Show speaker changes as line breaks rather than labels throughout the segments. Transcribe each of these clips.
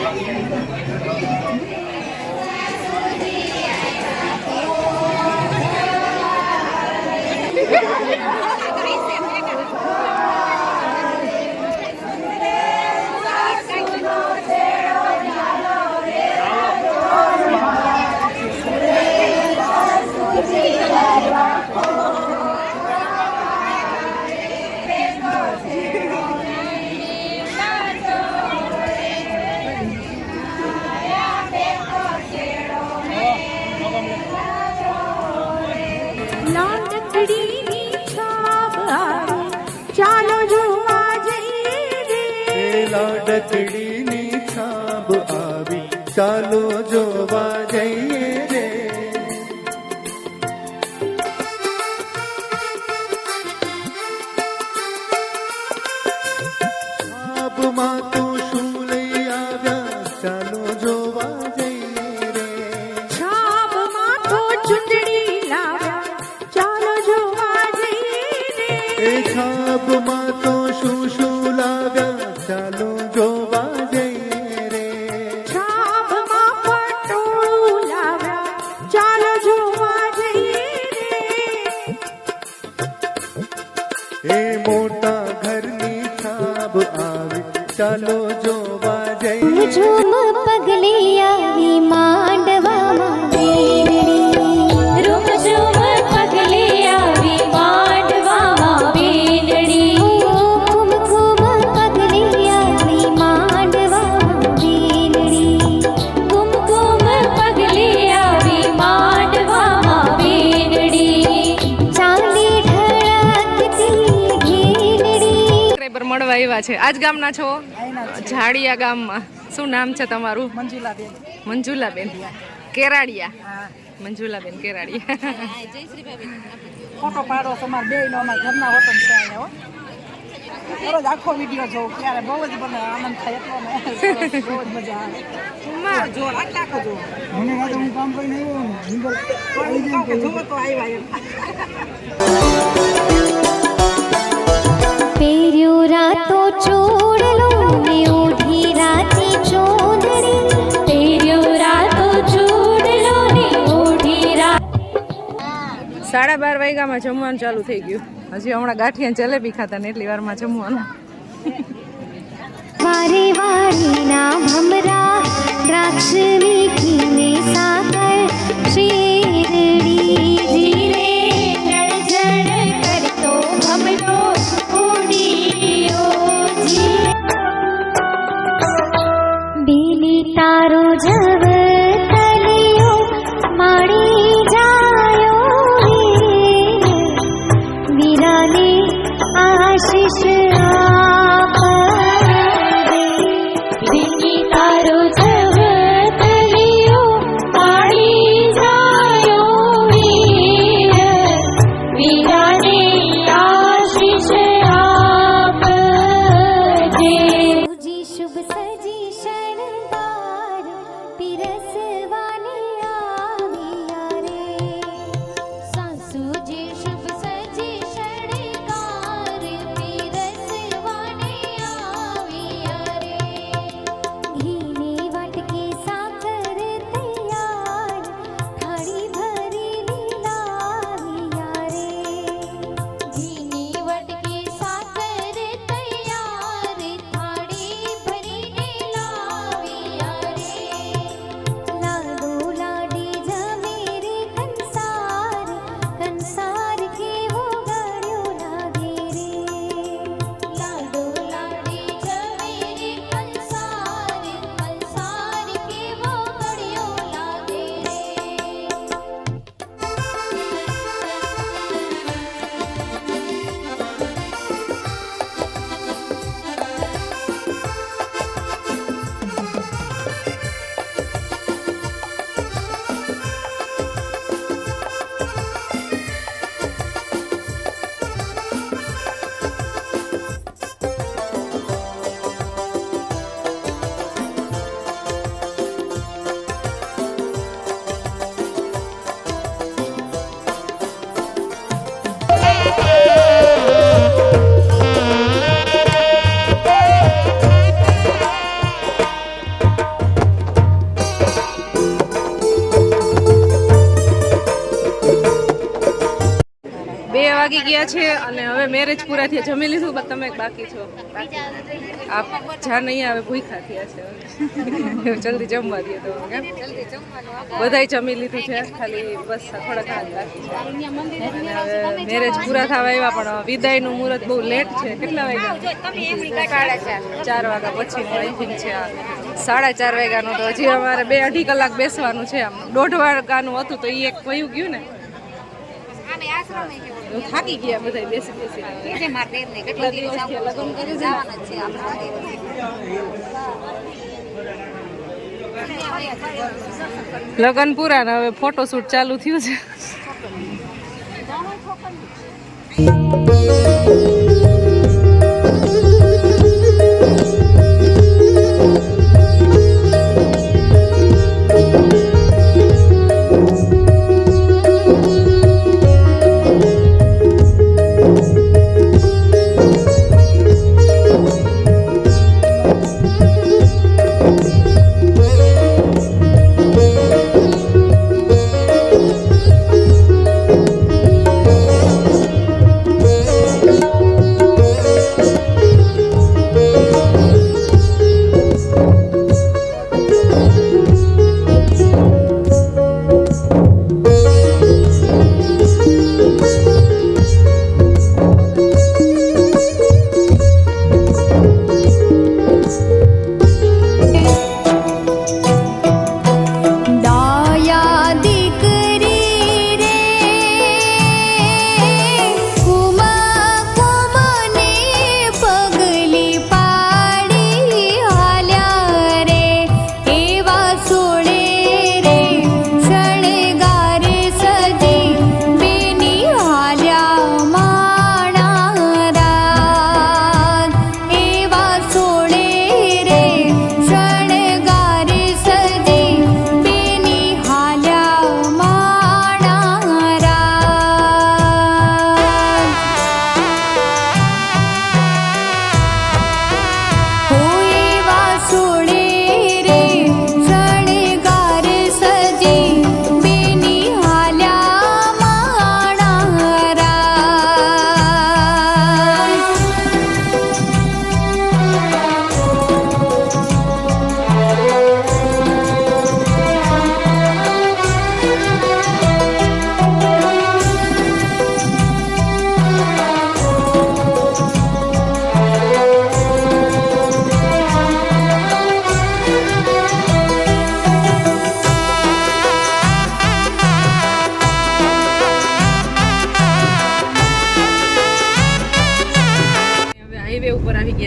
Thank you.
એ લાડકડીની છાપ આવી ચાલો જોવા જઈએ રે છાપમાં તો શું લઈ આવ્યા ચાલો જોવા જઈએ રે
છાપમાં તો ચૂંટણી લાવ્યા ચાલો જોવા જઈએ રે
એ છાપમાં મોટા ઘરની છાપ આવે. ચાલો જોવા જઈએ.
ઝૂમ
મળવા આવ્યા છે. આજ ગામના છો? ઝાડિયા ગામમાં. શું નામ છે તમારું?
મંજુલાબેન.
મંજુલાબેન. કેરાડિયા. મંજુલાબેન કેરાડિયા.
ફોટો પાડો તમારે બે નો અમારા ઘરના વતન છે અહીંયા હો. દરરોજ આખો વીડિયો જોઉં ત્યારે બહુ જ મને આનંદ થાય એટલો બહુ જ મજા આવે. જો આટલા આખો જો. મને વાત હું કામ કરીને આવ્યો જોવો તો આવ્યા એમ.
પહેર્યો રાતો ચોડલો ને ઓઢી રાતે ચોદડી પહેર્યો રાતો ચોડલો ને ઓઢી રાતે
સાડા બાર વાગ્યામાં જમવાનું ચાલુ થઈ ગયું. હજી હમણાં ગાંઠિયા જલેબી ખાતા ને એટલી વારમાં જમવાનું.
વારે વાડીના ભમરા દ્રાક્ષ મીઠી ને સાકર શેરડી જીરે.
ગયા છે અને હવે મેરેજ પૂરા થયા. જમી લીધું, બસ તમે બાકી છો. આપ જા નહીં આવે ભૂખા થયા છે. જલ્દી જમવા દઈએ તો બધા જમી લીધું છે. ખાલી બસ થોડાક ખાસ બાકી મેરેજ પૂરા થવા આવ્યા, પણ વિદાયનું મુહૂર્ત બહુ લેટ છે. કેટલા વાગ્યા? ચાર વાગ્યા પછીનું આઈ છે સાડા ચાર વાગ્યાનું તો હજી અમારે બે અઢી કલાક બેસવાનું છે આમ. દોઢ વાગ્યાનું હતું તો એ એક વયું ગયું ને. થાકી ગયા બધા બેસી બેસી. કેટલા દિવસ લગ્ન કરી છે લગ્ન પૂરા ને હવે ફોટોશૂટ ચાલુ થયું છે.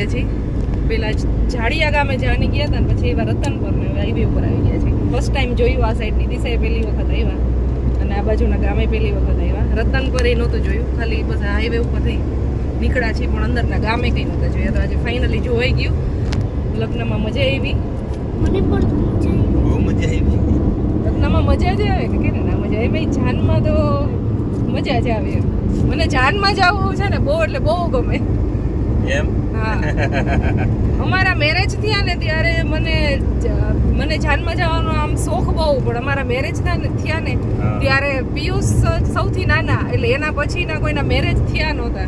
ગયા છીએ. પેલા ઝાડિયા ગામે જવાની ગયા હતા ને પછી એવા રતનપુર ને હાઈવે ઉપર આવી ગયા છે ફર્સ્ટ ટાઈમ જોયું આ સાઈડની દિશાએ પહેલી વખત આવ્યા. અને આ બાજુના ગામે પહેલી વખત આવ્યા. રતનપુર એ નહોતું જોયું. ખાલી બસ હાઈવે ઉપર થઈ નીકળ્યા છે પણ અંદરના ગામે કંઈ નહોતા જોયા. તો આજે ફાઇનલી જોવાઈ ગયું લગ્નમાં મજા આવી.
બહુ મજા આવી.
લગ્નમાં મજા જ આવે. કે કે ના મજા આવે. ભાઈ જાનમાં તો મજા જ આવે. એમ. મને જાનમાં જવું છે ને બહુ એટલે બહુ ગમે.
એમ?
અમારા મેરેજ થયા ને ત્યારે મને મને જાનમાં જવાનો આમ શોખ બહુ પણ અમારા મેરેજ થયા ને થયા ને
હા.
ત્યારે પિયુષ સૌથી નાના એટલે એના પછીના કોઈના મેરેજ થયા નહોતા.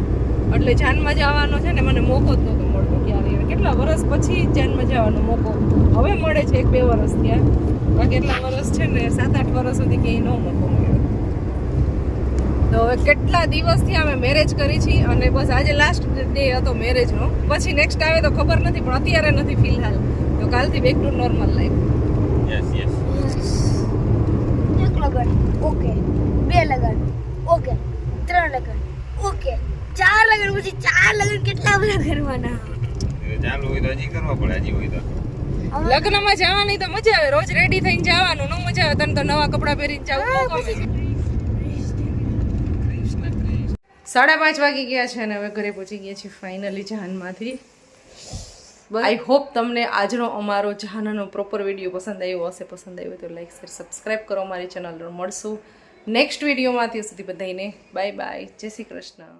એટલે જાનમાં જવાનો છે ને મને મોકો જ નહોતો મળતો ક્યારે કેટલા વર્ષ પછી જાનમાં જવાનો મોકો હવે મળે છે એક બે વર્ષ થયા. બાકી એટલા વર્ષ છે ને સાત આઠ વર્ષ સુધી ક્યાંય ન મોકો મળ્યો. તો હવે કેટલા દિવસથી અમે મેરેજ કરી છીએ અને બસ આજે લાસ્ટ ડે હતો મેરેજનો પછી નેક્સ્ટ આવે તો ખબર નથી પણ અત્યારે નથી ફિલહાલ. તો કાલથી back to normal life
yes yes
એક લગન ઓકે. બે લગન ઓકે. ત્રણ લગન ઓકે. ચાર લગન પછી ચાર લગન કેટલા બધા કરવાના?
ચાલુ હોય તો હજી કરવા પડે હજી હોય તો.
લગ્નમાં જવાની તો મજા આવે. રોજ રેડી થઈને જવાનું ન મજા આવે. તને તો નવા કપડાં પહેરીને જવું બહુ ગમે સાડા પાંચ વાગી ગયા છે અને હવે ઘરે પહોંચી ગયા છીએ ફાઇનલી જહાનમાંથી. આઈ હોપ તમને આજનો અમારો જહાનનો પ્રોપર વીડિયો પસંદ આવ્યો હશે. પસંદ આવ્યો તો લાઈક શેર સબસ્ક્રાઈબ કરો. અમારી ચેનલ મળશું નેક્સ્ટ વિડીયોમાં ત્યાં સુધી બધાને બાય બાય જય શ્રી કૃષ્ણ.